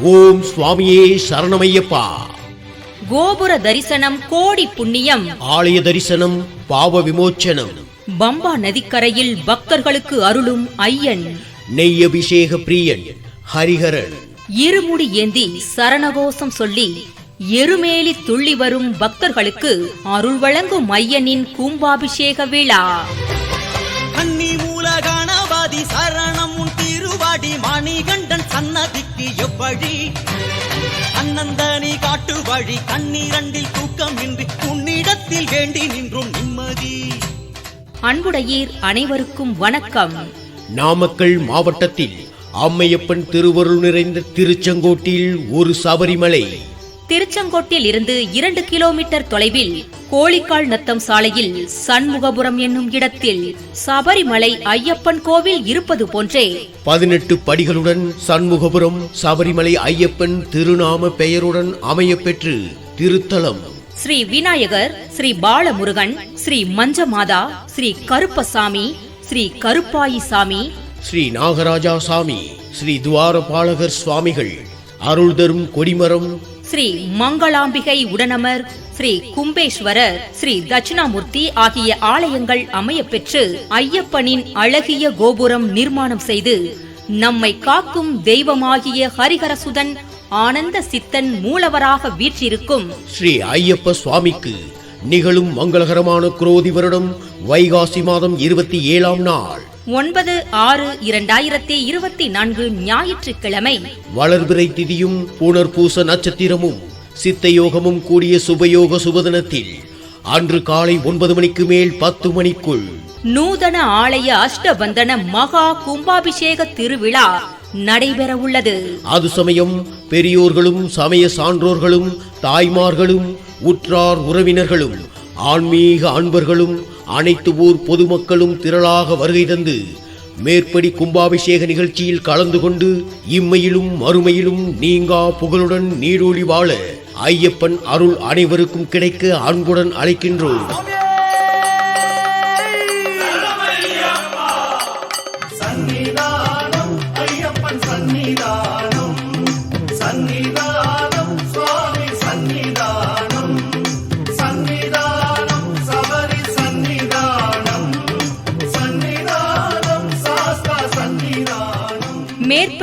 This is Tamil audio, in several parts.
ஓம் சுவாமியே சரணமையப்பா. கோபுர தரிசனம் கோடி புண்ணியம். ஆலய தரிசனம் பாவ விமோச்சனம். பம்பா நதிக்கரையில் பக்தர்களுக்கு அருளும் ஐயன். நெய் அபிஷேக பிரியன் ஹரிஹரன். இருமுடி ஏந்தி சரணகோஷம் சொல்லி எருமேலி துள்ளி வரும் பக்தர்களுக்கு அருள் வழங்கும் ஐயனின் கும்பாபிஷேக விழா. கன்னி மூல கணபதி சரணம் உன் திருவாடி மணிகண்டன் சன்னதிக்கு எவ்வழி அன்னந்தனி காட்டு வழி. கண்ணீரண்டில் தூக்கம் இன்றி உன்னிடத்தில் வேண்டி நின்றும் நிம்மதி. அன்புடையீர் அனைவருக்கும் வணக்கம். நாமக்கல் மாவட்டத்தில் அம்மையப்பன் திருவருள் நிறைந்த திருச்செங்கோட்டில் ஒரு சபரிமலை. திருச்செங்கோட்டில் இருந்து இரண்டு கிலோமீட்டர் தொலைவில் கோழிக்கால் நத்தம் சாலையில் சண்முகபுரம் என்னும் இடத்தில் சபரிமலை ஐயப்பன் கோவில் இருப்பது போன்றே பதினெட்டு படிகளுடன் சண்முகபுரம் சபரிமலை ஐயப்பன் திருநாம பெயருடன் அமையப்பெற்று திருத்தலம். ஸ்ரீ விநாயகர் ஸ்ரீ பாலமுருகன் ஸ்ரீ மஞ்சமாதா ஸ்ரீ கருப்பசாமி ஸ்ரீ கருப்பாயி சாமி ஸ்ரீ நாகராஜா சாமி ஸ்ரீ துவாரபாலகர் சுவாமிகள். அருள் தரும் கொடிமரம். ஸ்ரீ மங்களாம்பிகை உடனமர் ஸ்ரீ கும்பேஸ்வரர் ஸ்ரீ தட்சிணாமூர்த்தி ஆகிய ஆலயங்கள் அமையப்பெற்று ஐயப்பனின் அழகிய கோபுரம் நிர்மாணம் செய்து நம்மை காக்கும் தெய்வமாகிய ஹரிஹரசுதன் ஆனந்த சித்தன் மூலவராக வீற்றிருக்கும். ஸ்ரீ ஐயப்ப சுவாமிக்கு நிகழும் மங்களகரமான குரோதி வருடம் வைகாசி மாதம் இருபத்தி ஏழாம் நாள். ஒன்பது ஆறு இரண்டாயிரத்தி இருபத்தி நான்கு ஞாயிற்றுக்கிழமை. வளர்பிறை திதியும் புனர்பூச நட்சத்திரமும் சித்த யோகமும் கூடிய சுபயோக சுபதினத்தில் அன்று காலை ஒன்பது மணிக்கு மேல் பத்து மணிக்குள் நூதன ஆலய அஷ்டபந்தன மகா கும்பாபிஷேக திருவிழா நடைபெற உள்ளது அது சமயம் பெரியோர்களும் சமய சான்றோர்களும் தாய்மார்களும் உற்றார் உறவினர்களும் ஆன்மீக அன்பர்களும் அனைத்து ஊர் பொதுமக்களும் திரளாக வருகை தந்து மேற்படி கும்பாபிஷேக நிகழ்ச்சியில் கலந்து கொண்டு இம்மையிலும் மறுமையிலும் நீங்கா புகழுடன் நீடோழி வாழ ஐயப்பன் அருள் அனைவருக்கும் கிடைக்க அன்புடன் அழைக்கின்றோம்.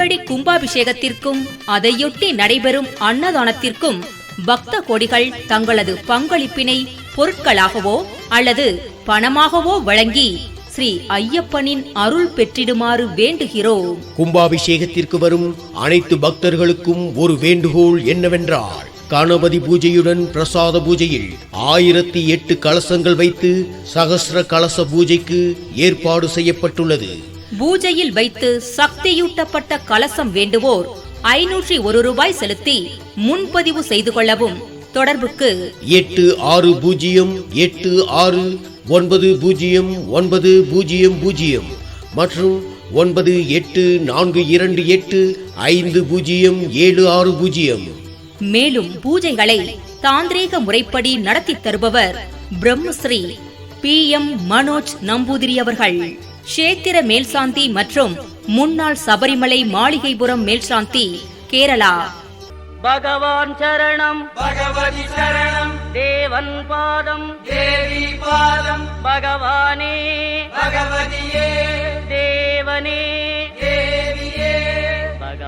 மேற்படி கும்பாபிஷேகத்திற்கும் அதையொட்டி நடைபெறும் அன்னதானத்திற்கும் பக்த கோடிகள் தங்களது பங்களிப்பினை பொருட்களாகவோ அல்லது பணமாகவோ வழங்கி ஸ்ரீ ஐயப்பனின் அருள் பெற்றிடுமாறு வேண்டுகிறோம். கும்பாபிஷேகத்திற்கு வரும் அனைத்து பக்தர்களுக்கும் ஒரு வேண்டுகோள் என்னவென்றால் கணபதி பூஜையுடன் பிரசாத பூஜையில் ஆயிரத்தி எட்டு கலசங்கள் வைத்து சகசிர கலச பூஜைக்கு ஏற்பாடு செய்யப்பட்டுள்ளது. பூஜையில் வைத்து சக்தியூட்டப்பட்ட கலசம் வேண்டுவோர் ஐநூற்றி ஒரு ரூபாய் செலுத்தி முன்பதிவு செய்து கொள்ளவும். தொடர்புக்கு எட்டு ஆறு பூஜ்ஜியம் எட்டு ஆறு ஒன்பது பூஜ்ஜியம் ஒன்பது பூஜ்ஜியம் பூஜ்ஜியம் மற்றும் ஒன்பது எட்டு நான்கு இரண்டு எட்டு ஐந்து பூஜ்ஜியம் ஏழு ஆறு பூஜ்ஜியம். மேலும் பூஜைகளை தாந்திரீக முறைப்படி நடத்தி தருபவர் பிரம்மஸ்ரீ பி எம் மனோஜ் நம்பூதிரி அவர்கள். கஷேத்திர மேல்சாந்தி மற்றும் முன்னாள் சபரிமலை மாளிகைபுரம் மேல்சாந்தி கேரளா. பகவான் சரணம். பகவதி சரணம். தேவன் பாதம். தேவி பாதம். பகவானே. பகவதியே. தேவனே.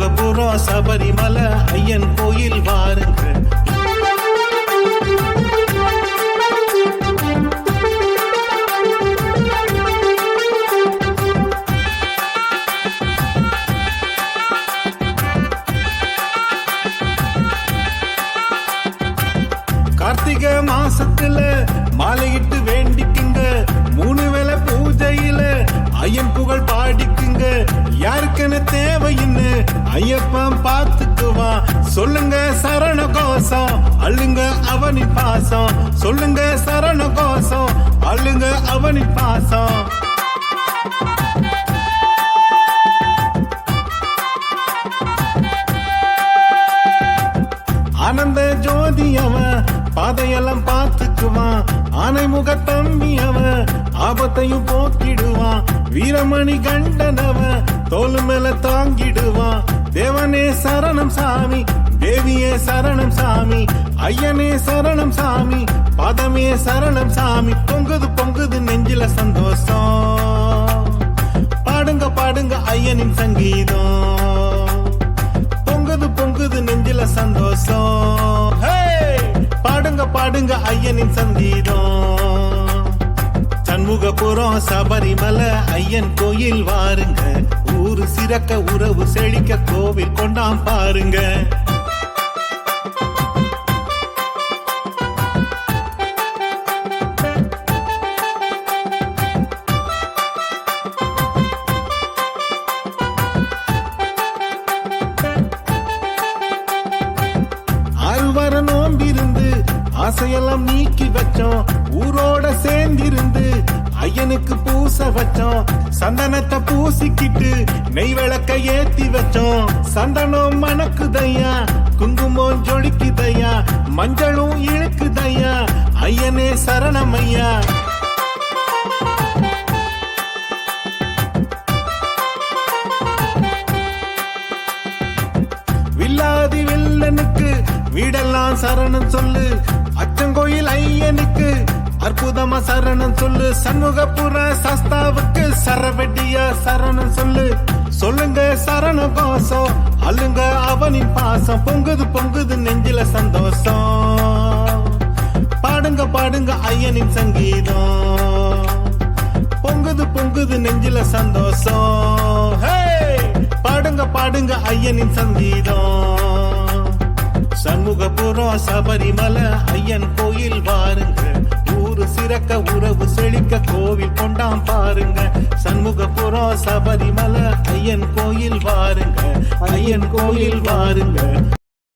சிவபுரம் சபரிமலை ஐயன் கோயில் வாருங்க கார்த்திகை மாசத்துல மாலையிட்டு வேண்டிக்குங்க. மூணு வேலை பூஜையில ஐயன் புகழ் பாடிக்குங்க. யாருக்குன்னு தேவைன்னு ஐயப்பன் பார்த்துக்குவான். சொல்லுங்க சரண கோசம் அள்ளுங்க அவனி பாசம். சொல்லுங்க சரண கோசம் அள்ளுங்க அவனி பாசம். ஆனந்த ஜோதி அவன் பாதையெல்லாம் பார்த்துக்குவான். ஆனை முக தம்பி அவன் ஆபத்தையும் போக்கிடுவான். வீரமணி கண்டன் தோல் மேல தாங்கிடுவான் தேவனே சரணம் சாமி தேவியே சரணம் சாமி ஐயனே சரணம் சாமி பதமே சரணம் சாமி. பொங்குது பொங்குது நெஞ்சில சந்தோஷம். பாடுங்க பாடுங்க ஐயனின் சங்கீதம். பொங்குது பொங்குது நெஞ்சில சந்தோஷம். ஹே! பாடுங்க பாடுங்க ஐயனின் சங்கீதம். சண்முகபுரம் சபரிமலை ஐயன் கோயில் வாருங்க. ஊரு சிறக்க உறவு செழிக்க கோவில் கொண்டாம் பாருங்க. அறுவர நோம்பிருந்து ஆசையெல்லாம் நீக்கி வச்சோம். ஊரோட சேர்ந்திருந்து ஐயனுக்கு பூச வச்சோம். சந்தனத்தை பூசிக்கிட்டு நெய் விளக்க ஏத்தி வச்சோம். சந்தனம் மணக்குதையா குங்குமம் ஜொலிக்குதையா மஞ்சளும் இழுக்குதையா ஐயனே சரணம் ஐயா வில்லாதி வில்லனுக்கு வீடெல்லாம் சரணம் சொல்லு. அச்சங்கோயில் ஐயனுக்கு அற்புதமா சரணம் சொல்லு. சண்முகப்புற சஸ்தாவுக்கு சரவெட்டியா சரணம் சொல்லு. சொல்லுங்க சரண கோசம் அல்லுங்க அவனின் பாசம். பொங்குது பொங்குது நெஞ்சில சந்தோஷம். பாடுங்க பாடுங்க ஐயனின் சங்கீதம். பொங்குது பொங்குது நெஞ்சில சந்தோஷம். ஹே! பாடுங்க பாடுங்க ஐயனின் சங்கீதம். சண்முகபுரம் சபரிமலை ஐயன் கோயில் வாருங்க. ஊரு சிறக்க உறவு செழிக்க கோவில் கொண்டாம் பாருங்க. சண்முகபுரம் சபரிமலை ஐயன் கோயில் வாருங்க. ஐயன் கோயில் வாருங்க.